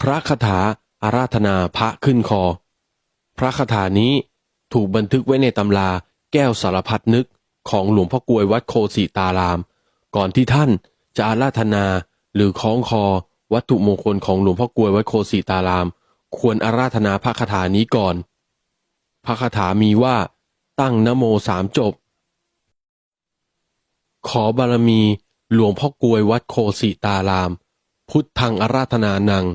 พระคาถาอาราธนาพระขึ้นคอ พระคาถานี้ถูกบันทึกไว้ในตำราแก้วสารพัดนึกของหลวงพ่อกลวยวัดโคสีตาราม ก่อนที่ท่านจะอาราธนาหรือคล้องคอ วัตถุมงคลของหลวงพ่อกลวยวัดโคสีตาราม ควรอาราธนาพระคาถานี้ก่อน พระคาถามีว่าตั้งนโมสามจบ ขอบารมีหลวงพ่อกลวยวัดโคสีตาราม พุทธังอาราธนานัง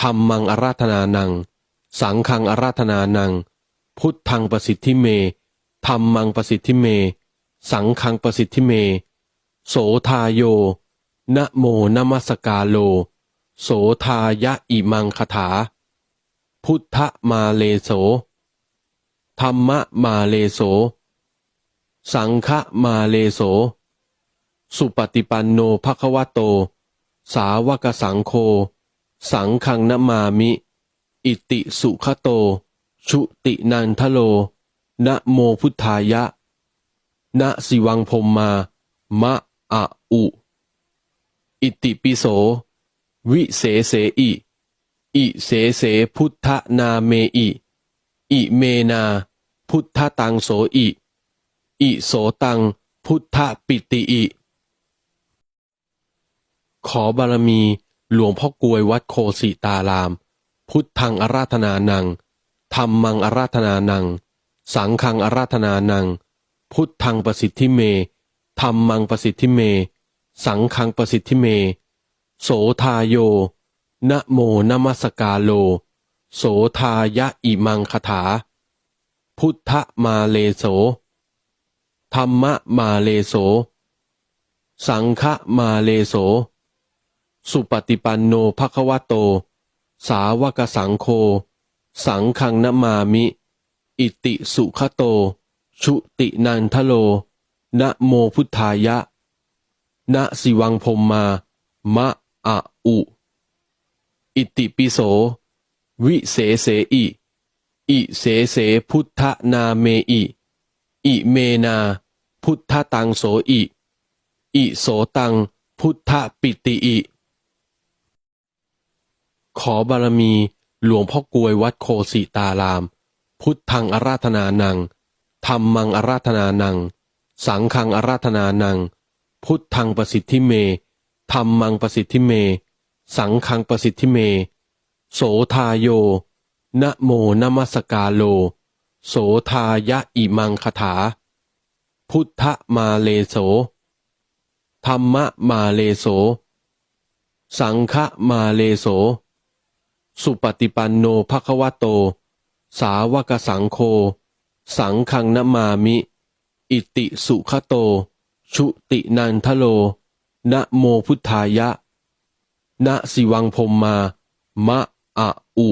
ธรรมังอาราธนานัง สังฆังอาราธนานัง พุทธังประสิทธิเมธรรมังประสิทธิเม สังฆังประสิทธิเม โสทาโย นะโมนมัสกาโล โสทายะอิมังคถา พุทธมาเลโส ธรรมะมาเลโส สังฆมาเลโส สุปฏิปันโนภควโต สาวกสังโฆ สังฆังนมามิ อิติสุขโต ชุตินันทโล นะโมพุทธายะ นะสิวังพรมมา มะอะอุ อิติปิโส วิเสเสอิ อิเสเสพุทธนาเมอิ อิเมนา พุทธตังโสอิ อิโสตัง พุทธปิติอิ ขอบารมี หลวงพ่อกวยวัดโคสีตาราม พุทธังอาราธนานังธรรมังอาราธนานัง สังฆังอาราธนานัง พุทธังประสิทธิเมธรรมังประสิทธิเม สังฆังประสิทธิเม โสทาโย นะโมนมัสกาโล โสทายะอิมังคถา พุทธมาเลโส ธรรมะมาเลโส สังฆมาเลโส สุปฏิปันโนภควโต สาวกสังโฆสังฆังนมามิ อิติสุขโต ชุตินันทโล นะโมพุทธายะ นะสิวังพรมมา มะอะอุ อิติปิโส วิเสเสอิ อิเสเสพุทธนาเมอิ อิเมนา พุทธตังโสอิ อิโสตัง พุทธปิติอิ ขอบารมีหลวงพ่อกลวยวัดโคสีตาราม พุทธังอาราธนานังธรรมังอาราธนานัง สังฆังอาราธนานัง พุทธังประสิทธิเมธรรมังประสิทธิเม สังฆังประสิทธิเม โสทาโย นะโมนมัสกาโล โสทายะอิมังคถา พุทธมาเลโส ธรรมะมาเลโส สังฆมาเลโส สุปฏิปันโนภควโต สาวกสังโฆสังฆังนมามิ อิติสุขโต ชุตินันทโล นะโมพุทธายะ นะสิวังพรมมา มะอะอุ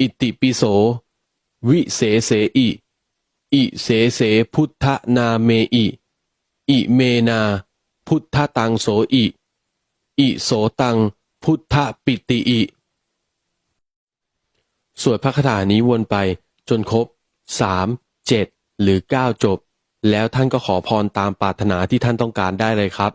อิติปิโส วิเสเสอิ อิเสเสพุทธนาเมอิ อิเมนา พุทธตังโสอิ อิโสตัง พุทธปิติอิ สวดพระคาถานี้วนไปจนครบสามเจ็ดหรือเก้าจบ แล้วท่านก็ขอพรตามปรารถนาที่ท่านต้องการได้เลยครับ